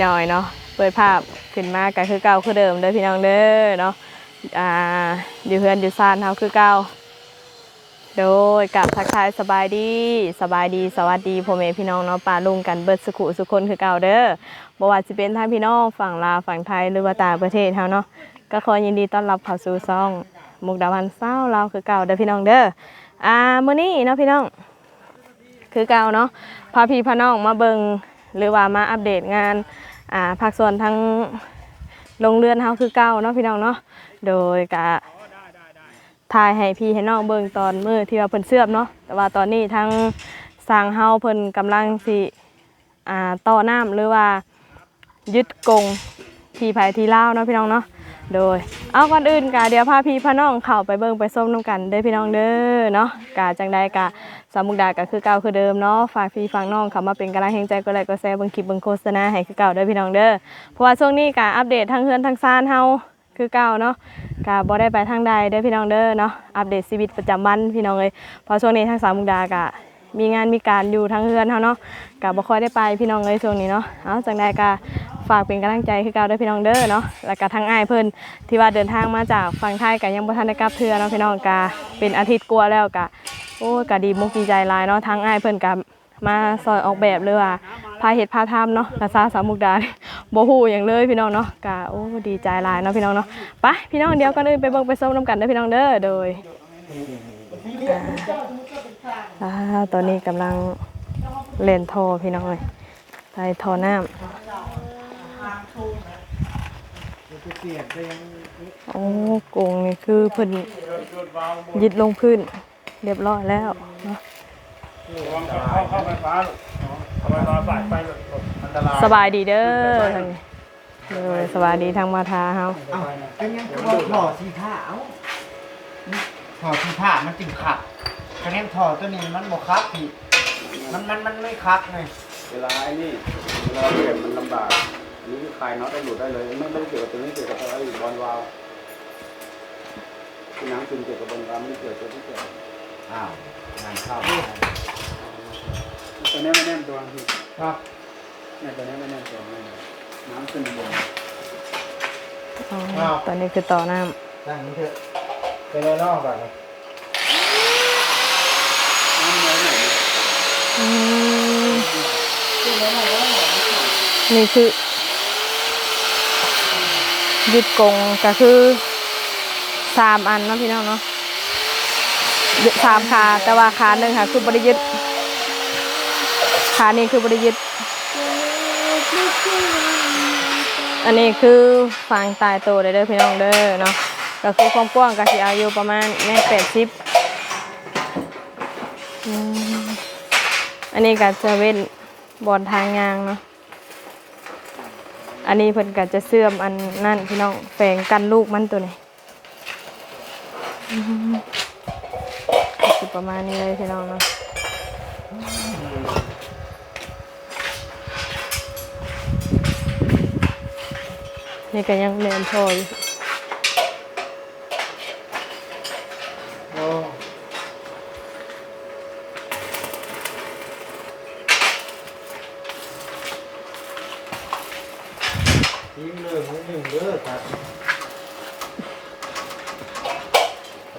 ่น้อยเนาะเปิดภาพขึ้นมาก็คือเก่าคือเดิมเด้อพี่น้องเด้อเนาะอ่าอยู่เฮือนอยู่ซ่านเฮาคือเก่าโดยกับทักทายสบายดีสบายดีสวัสดีพ่อแม่พี่น้องเนาะป้าลุงกันเบิดสุขุสุคนคือเก่าเด้อบ่ว่าสิเป็นทางพี่น้องฝั่งลาวฝั่งไทยหรือว่าต่างประเทศเฮาเนาะก็ขอยินดีต้อนรับเข้าสู่ซ่องมุกดาวันเศร้าเราคือเก่าเด้อพี่น้องเด้ออ่ามื้อนี้เนาะพี่น้อง คือเก่าเนาะพาพี่พาน้องมาเบิงหรือว่ามาอัปเดตงาน อ่าภาคส่วนทั้งโรงเรือนเฮาคือเก่าเนาะพี่น้องเนาะโดยกะถ่ายให้พี่ให้น้องเบิ่งตอนมือที่ว่าเพิ่นเสื่อมเนาะแต่ว่าตอนนี้ทั้งสร้างเฮาเพิ่นกำลังสิอ่าต่อน้ำหรือว่ายึดกงที่ภายที่ล่าเนาะพี่น้องเนาะโดย เอาก่อนอื่นกะเดี๋ยวพาพี่พาน้องเข้าไปเบิ่งไปส้มน้ำกันเด้อพี่น้องเด้อเนาะกะจังใดกะ สามมุกดาก็คือเก่าคือเดิมเนาะฝากพี่ฝากน้องเขามาเป็นกำลังแห่งใจก็ไลค์ก็แชร์บังคลิปบังโฆษณาให้คือเก่าด้อพี่น้องเด้อเพราะว่าช่วงนี้ก็อัปเดตทั้งเฮือนทั้งซ่านเฮาคือเก่าเนาะก็บ่ได้ไปทางใดเด้อพี่น้องเด้อเนาะอัปเดตชีวิตประจำวันพี่น้องเลยเพราะช่วงนี้ทางสามมุกดาก็ มีงานมีการอยู่ทั้งเฮือนเฮาเนาะก็บ่ค่อยได้ไปพี่น้องเอ้ยช่วงนี้เนาะเอาจังใดก็ฝากเป็นกำลังใจคือเก่าด้อพี่น้องเด้อเนาะ แล้วก็ทางอ้ายเพิ่นที่ว่าเดินทางมาจากฝั่งไทยก็ยังบ่ทันได้กลับเทื่อเนาะพี่น้องก็เป็นอาทิตย์กว่าแล้วก็โอ้ก็ดีมุกดีใจหลายเนาะทั้งอ้ายเพิ่นกับมาซอยออกแบบเลยว่าพาเฮ็ดพาทำเนาะภาษาสามมุกดาบ่ฮู้หยังเลยพี่น้องเนาะก็โอ้ดีใจหลายเนาะพี่น้องเนาะไปพี่น้องเดียวกันอื่นไปเบิ่งไปส้มน้ำกันเด้อพี่น้องเด้อโดย อ่าตอนนี้กำลังเล่นท่อพี่น้องเอ้ยใส่ท่อน้ำโอ้กงนี่คือเพิ่นยึดลงพื้น เรียบร้อยแล้วเนาะสบายดีเด้อทางนี้เด้อสบายดีทางมาทาเฮาเอ้าเป็นยังคือว่าถอสีผ้าเอ้าถอสีผ้ามันจึงขั ดคะแนนถอดตัวนี้มันบ่คักพี่มันมันมันไม่คักไงเวลาไอ้นี่เวลาเปลี่ยนมันลำบากอันนี้คลายน็อตได้หลุดได้เลย ไม่ไม่เกี่ยวกับตัวนี้เกี่ยวกับอะไรบอลวาล์วที่น้ำซึมเกี่ยวกับบอลวาล์วไม่เกี่ยวกับตัวที่เกี่ยวอ้าวงานเข้าตัวนี้ไม่แน่นตัวพี่ครับเนี่ยตัวนี้ไม่แน่นตัวไม่แน่นน้ำซึมบนอ๋อตอนนี้คือต่อน้ตั้งนี้เถอะไปเลยนอกก่อนเลย น้ำน้อยหน่อยำอืม นี่คือยึดกงก็คือสามอันเนาะพี่น้องเนาะยึดสามขาแต่ว่าขาหนึ่งค่ะ คือบริยึดขานี่คือบริยึดอันนี้คือฟางตายตัวเด้อเด้อพี่น้องเด้อเนาะก็คือความกว้างก็สิอายุประมาณแม่แปดสิบ นนี้ก็จะเว้นบอลทางยางเนาะ อันนี้เพิ่นก็จะเสื่อมอันนั่นพี่น้องแฝงกันลูกมันตัวนี้อืมก็สิประมาณนี้เลยพี่น้องเนาะนี่ก็ยังเล่นโชว์อยู่ โอ้ทีมเรื่องนิดหนึ่งเด้อครับ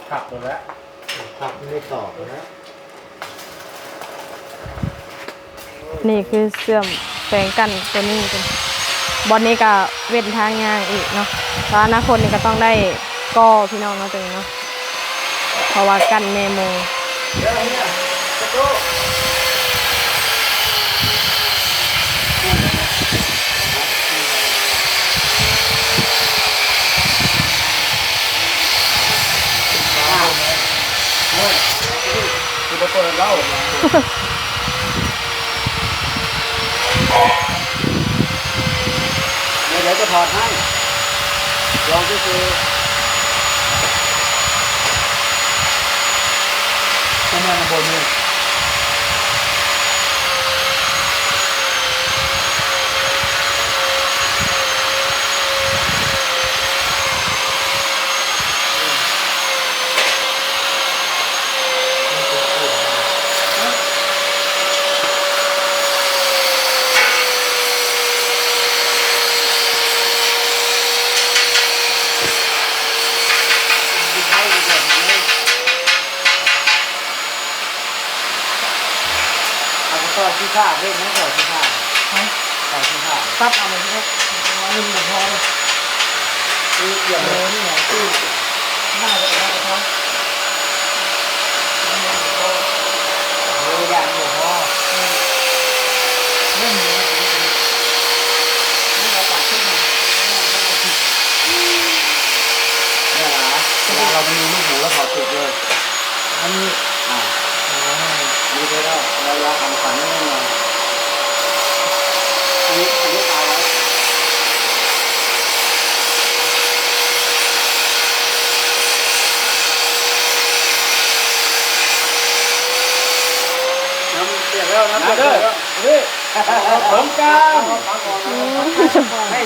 ขับตัวแล้วขับไม่ได้ต่อตัวแล้ว นี่คือ เสื่อมแฝงกันตัวนี้เป็นบอลนี้ก็เว้นทางยางอีกเนาะเพราะอนาคตนี่ก็ต้องได้ก่อพี่น้องเนาะตัวนี้เนาะเพราะว่ากันเมโมเดี๋ยวเนี่ยตะโก้คือเปิดเล่า เดี๋ยวจะถอดให้ลองดูทำไมมันบนเนี่ย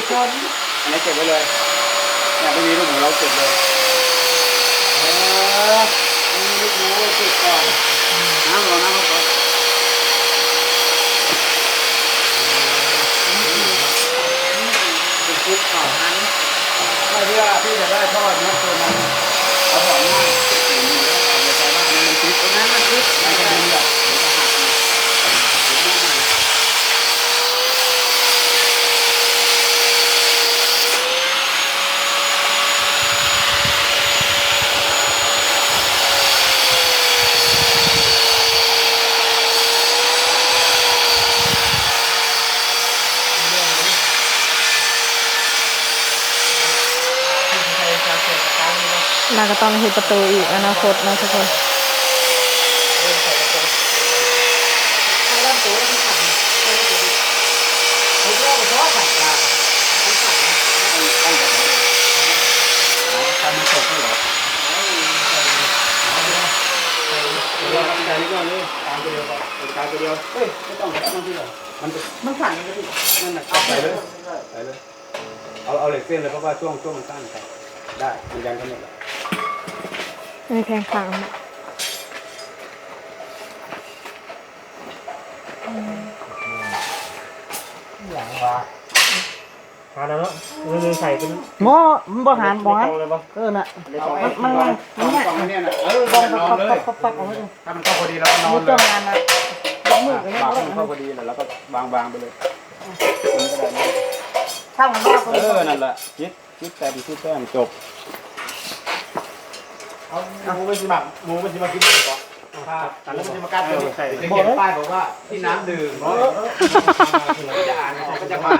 ชนอันนี้เก็บไว้เลยเนี่ยไม่มีลูกหมูเราเก็บเลยเออมีลูกหมูไว้ติดก่อนน้ำเราน้ำเราก่อนติดคุกก่อนไม่เพื่อพี่จะได้ทอดเนื้อตัวนั้นเอาถอนหน้าสีเหลืองเอาไปใส่บ้านมันติดตรงนั้นมันติดมันจะดีอะมันจะหักนะติดมาก น่าก็ต้องเห็นประตูอีกอนาคตนะทุกคนเอาล่างตัวที่ขันผมก็เพราะว่าขันกลางผมขันตั้งแต่นเลยทำมันตกไม่หรอเดี๋ยวเราใจนี้ก่อนเลยตาไปเดียวก่อนตาไปเดียไม่ต้องไม่ต้องที่หรอมันจะมันขันกันดินั่นแหละใส่เลยเลย เอาเอาเหล็กเส้นเลยเพราะว่าช่วงช่วงมันสั้นครับได้มันยันกันหมดแล้ว มีแพงขังอย่างว่าหาแล้วเนาะเงินใส่เป็นหม้อมันบ่หันบ่ฮะเลยบ่เออน่ะเอามันมันมันเอากล่องไว้เนี่ยนะเออต้องนปัอกนปักเลยปักปักเอาไว้ดูถ้ามันเข้าพอดีเราก็นอมุนดเลจ้อยงงานนะลงมือกันเนี่ยบางเอามันไว้เข้าพอดีแล้วก็วางวางไปเลยอันนี้ก็ได้นะถ้ามันมากกว่าเอนี้อนั่นแหละคิดคิดแต่ดีคิดแต้มจบ เอาหมูเป็นสิบหมูเป็นสิบกินเลยบ่ครับแต่แล้วมันจะมากัดตัวใส่จะเขียนป้ายบอกว่าที่น้ำดื่มก็จะอ่านออกก็จะมา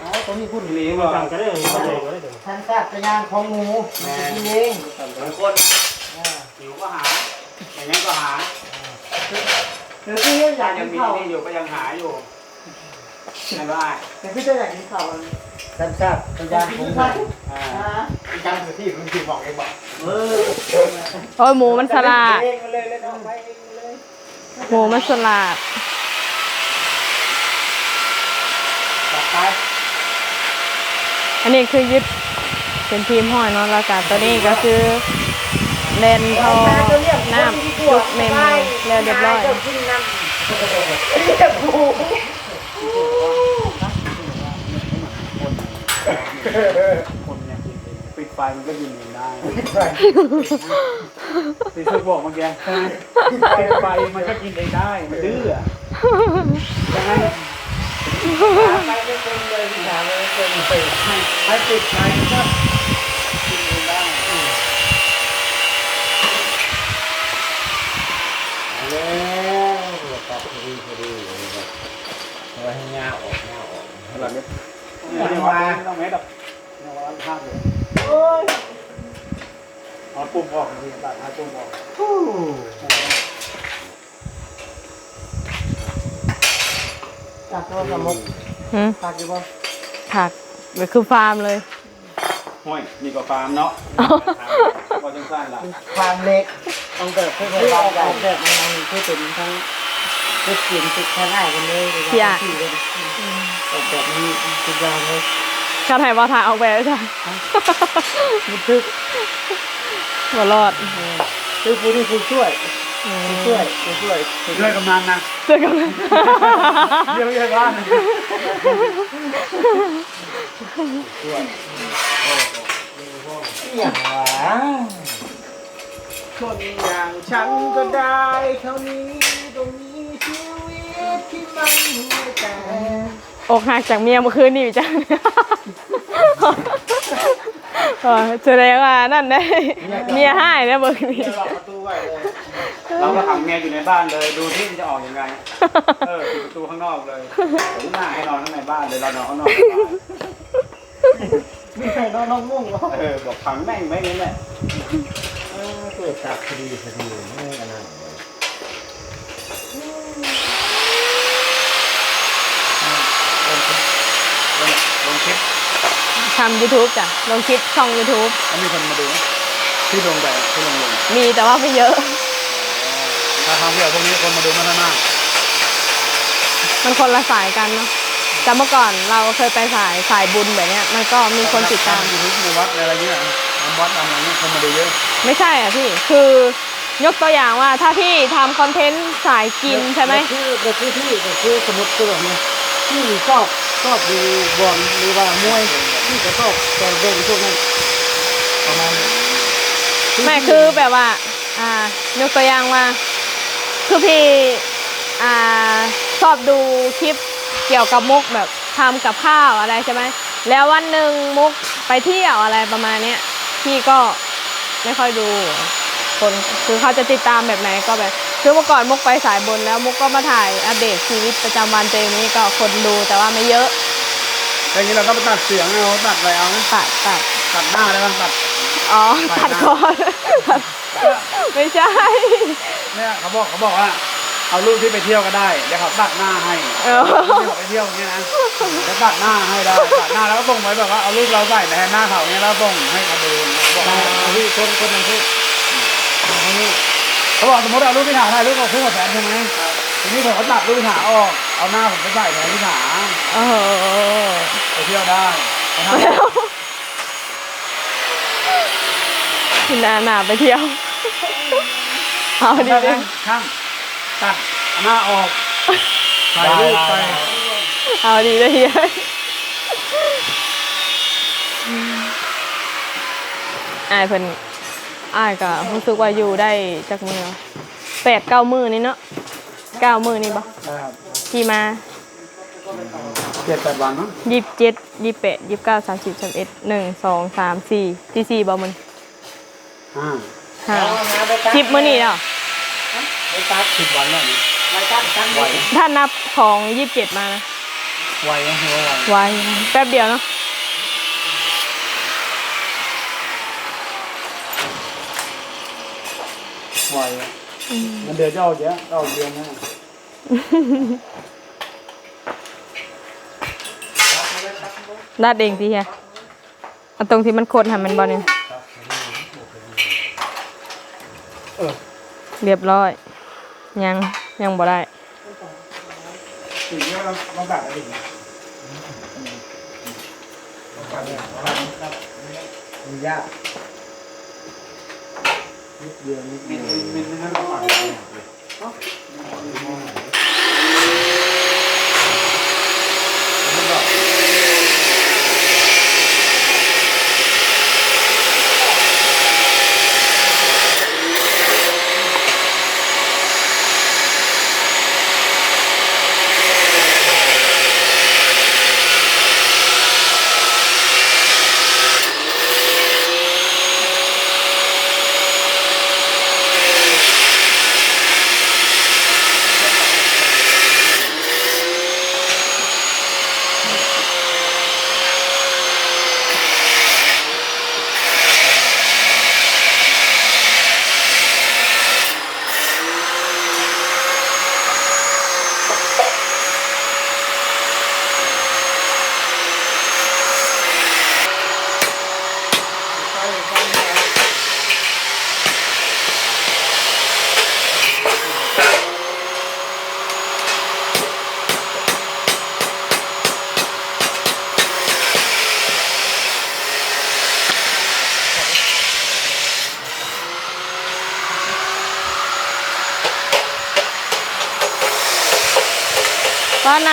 อ๋อตัวนี้พูดทีนี้ว่าสั่งก็ได้ไม่ใช่ก็ได้ถึงทันทราบเป็นงานของหมูกินเองบางคนหิวก็หาอย่างนั้นก็หาหรือพี่อยาถ้ากยักิงนมีข้าวนี่อยู่ก็ยังหาอยู่ไม่ได้แต่พี่จะอยากกินข้าว ทันทราบเป็นงานของหมูอ่าอ่าการถือที่คุณคือบอกเองบอกเออโอ้ยหมูมันสลาดเองเลยเล่นเอาไปเองเลยหมูมันสลาดจับไปอันนี้คือยึดเป็นทีมห้อยเนาะแล้วก็ตัวนี้ก็คือเลนทองน้ำจุกเมมแล้วเรียบร้อย คนเนี่ยปิดไฟมันก็ยินเองได้ที่ช่วยบอกเมื่อกี้ปิดไฟมันก็กินเองได้มันดื้ออะดังนั้ไปไม่เป็นเลยถามไม่เป็นเลยให้ปิดไฟก็กินเองได้แล้วตัดพอดีพอดีเอาไว้ให้งาออกงาออกเท่าไหร่เม็ด ไม่ต้องมาไม่ต้องเม็ดหรอกเอาไว้ภาพเลยโอ้ยเอาปุ่มออกทีตัดเอาปุ่มออกตัดตัวสมุกหืมตัดอยู่บ่ผักก็คือฟาร์มเลย ห้อยนี่ก็ฟาร์มเนาะก็จังสั้นล่ะความเล็กต้องเกิดเพื่อเพื่อออกแบบมันเพื่อเป็นทั้ง เพื่อกินทุกท่านได้กันเลยที่เลยออกแบบนี้ทุกอย่างเลยข้าวไทยว่าทาเอาไปแล้วจ้ะมันคือบ่รอดคือผู้ที่ผู้ช่วยอืมผู้ช่วยผู้ช่วยช่วยกำนันนะเจอกันเยี่ยมเยี่ยมบ้านอย่างหวาคนอย่างฉันก็ได้เท่านี้ตรงนี้ ชีอกหักจากเมียเมื่อคืนนี่อยู่จ้ะเออแสดงว่านั่นได้ เมียให้นะเบิกนี่ล็อกประตูไว้เลย เราก็ขังเมียอยู่ในบ้านเลย ดูที่มันจะออกยังไง เออปิดประตูข้างนอกเลยผมหน้าให้นอนข้างในบ้านเลยเรานอนข้างนอกดีกว่ามีใครนอนน้องมุ่งเหรอเออบอกขังแม่งไว้งั้นแหละ เออเปิดจับคดีคดีไม่อันนั้นเลย ลงลงคลิป ทำ YouTube จ้ะลงคลิปช่อง YouTube แล้วมีคนมาดูไหมที่ลงแบบที่ลงลงมีแต่ว่าไม่เยอะ ถ้าทำเพื่อพวกนี้คนมาดูมันมากมันคนละสายกันเนาะแต่เมื่อก่อนเราเคยไปสายสายบุญแบบเนี้ย มันก็มีคนติดตาม ยูทูบในวัดอะไรเงี้ยทำวัดทำอะไรเงี้ยคนมาดูเยอะไม่ใช่อะพี่ คือยกตัวอย่างว่าถ้าพี่ทำคอนเทนต์สายกินใช่ไหม แต่คือแต่คือที่แต่คือสมมติตัวนี้ที่ชอบชอบดูบอลหรือว่ามวย ที่จะชอบแต่เด่นพวกนั้นประมาณนี้ไม่คือแบบว่า อ่ายกตัวอย่างว่า คือพี่อ่าชอบดูคลิปเกี่ยวกับมุกแบบทำกับข้าวอะไรใช่ไหมแล้ววันหนึ่งมุกไปเที่ยวอะไรประมาณเนี้ยพี่ก็ไม่ค่อยดูคนคือเขาจะติดตามแบบไหนก็แบบคือเมื่อก่อนมุกไปสายบนแล้วมุกก็มาถ่ายอัปเดตชีวิตประจำวันตัวเองนี้ก็คนดูแต่ว่าไม่เยอะแต่ อย่างนี้เราก็ไปตัดเสียงเอาตัดอะไรเอานะตัดตัดตัดหน้าได้บ้างตัด อ๋อตัตัดดนะก่อนตัดไม่ใช่ เนี่ยเขาบอกเขาบอกว่า เอารูปที่ไปเที่ยวก็ได้เดี๋ยวเขาตัดหน้าให้เออ ที่เขาไปเที่ยวอย่างเงี้ยนะเดี๋ยวตัดหน้าให้ได้ตัดหน้าแล้วก็ส่งไว้แบบว่าเอารูปเราใส่แทนหน้าเขาเนี่ยแล้วส่งให้เขาดูบอกแต่ที่คนคนนั้นพูดอันนี้เขาบอกสมมติเอารูปพิธาถ่ายรูปกับคู่กับแฟนใช่ไหมทีนี้ผมก็ตัดรูปพิธาออก เอาหน้าผมไปใส่แทนพิธาเออไปเที่ยวได้ไปทำแล้วคุณนาหนาไปเที่ยว เอาดีได้ดิช่างตัดหน้าออกถ่ายรูปไปเอาดีได้เฮียอายเพิ่นอายก็รู้สึกว่าอยู่ได้จากมือแปดเก้ามือนี่เนาะเก้ามือนี่บ่ครับ ที่มาเจ็ดแปดวันมั้งยี่สิบเจ็ดยี่สิบแปดยี่สิบเก้าสามสิบสามเอ็ดหนึ่งสองสามสี่ที่สี่บ่มันห้าห้าสิบมื้อนี่เนาะไปตัดสิบวันแล้วนี่ไปตัดกันไหวถ้านับของยี่สิบเจ็ดมานะไหวนะหัวไหวไวแป๊บเดียวเนาะไหวมันเดือนจะออกเยอะออกเดือนหน้า ลาดเองสิเฮียเอาตรงที่มันโคตรทำมันบอลเนี่ยเรียบร้อย ยังยังบ่ได้สิ่งที่เราต้องการอะไรอีกนะมียากนิดเดียวนิดมิเดีนยว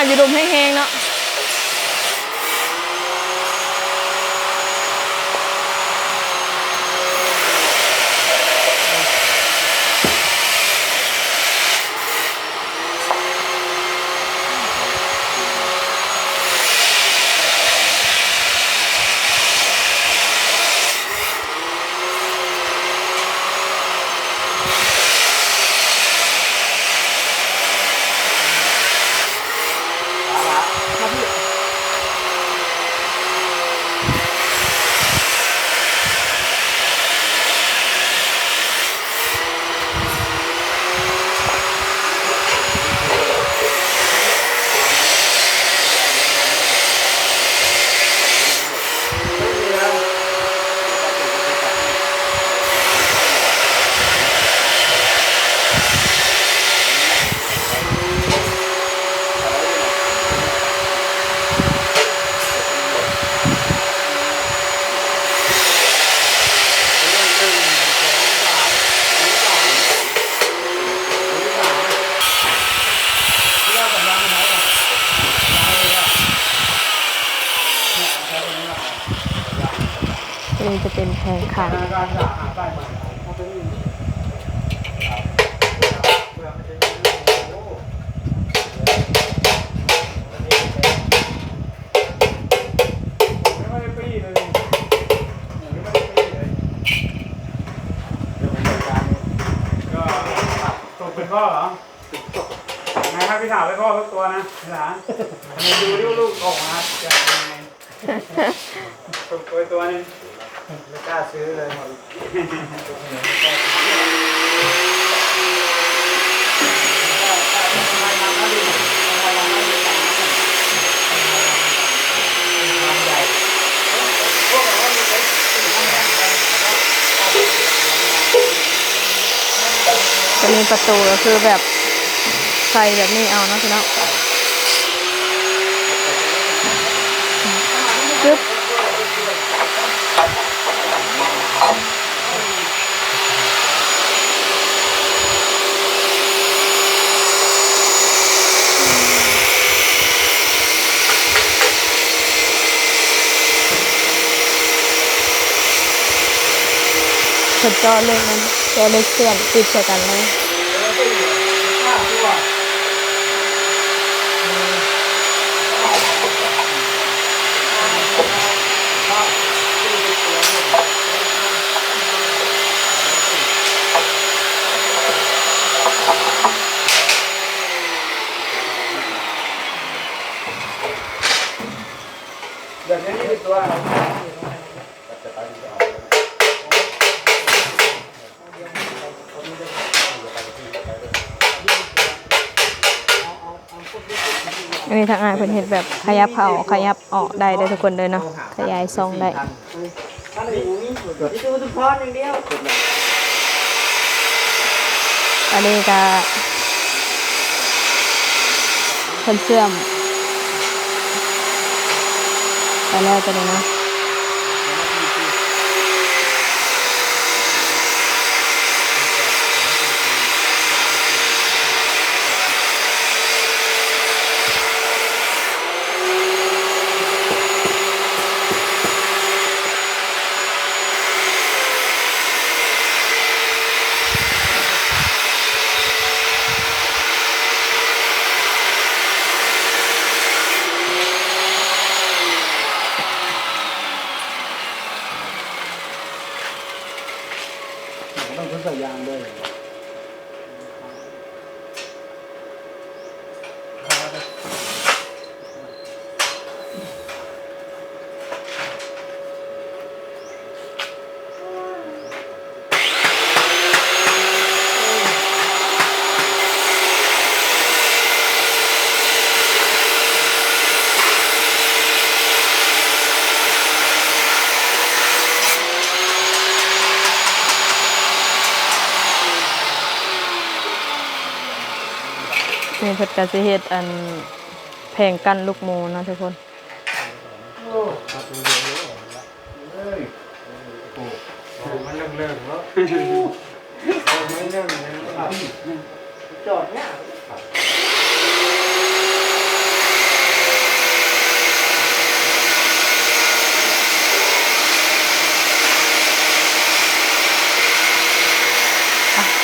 อยู่ดุมแห้งๆเนาะ นี้จะเป็นแผงขัง การการหาหาป้ายใหม่เขาเป็นเพื่อไม่ใช่โอ้ไม่ได้ปีเลยไม่ได้ปีเลย เดี๋ยวผมจัดการเอง ก็ตกเป็นพ่อเหรอไงครับพี่ถามไปพ่อทุก ตัวนะพี่ถามมาดูดิว่าลูกออกมาจะเป็นยังไงตกตัวตัวนึงไม่กล้าซื้อเลยหมดจะมีประตูก็คือแบบใส่แบบนี้เอาเนาะพี่น้อง จึ๊บเปิดจอเลขนั้นจอเลขเสื่อมติดใส่กันเลย เดี๋ยวนี้เป็นตัวอะไรอันนี้ทางอาเพิ่นเฮ็ดแบบขยับเข้าขยับออกได้เด้ทุกคนเลยเนาะขยายทรงได้ท่านหนึ่งนี่ที่ดูทุกพรอย่างเดียวอันนี้ก็เพิ่นเสื่อม ไปแล้วจะเลยนะ ต้องทดสอ เพิ่นก็สิเฮ็ดอันแผงกันลูกหมูเนาะทุกคน มันเริ่มเริ่มแล้วไม่เริ่มเลยจอดเนี่ย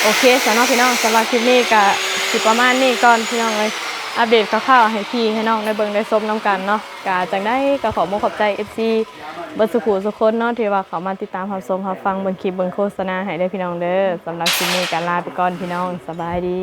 โอเคสำหรับพี่น้องสำหรับคลิปนี้ก็ สิประมาณนี้ก่อนพี่น้องเลยอัปเดตคร่าวๆให้พี่ให้น้องได้เบิ่งได้ชมน้ำกันเนาะกาจากได้ก็ขอบขอบใจ FC เบิร์สุขุสุคนเนาะที่ว่าเขามาติดตามรับชมรับฟังเบิ่งคลิปเบิ่งโฆษณาให้ได้พี่น้องเด้อสำหรับคลิปนี้การลาไปก่อนพี่น้องสบายดี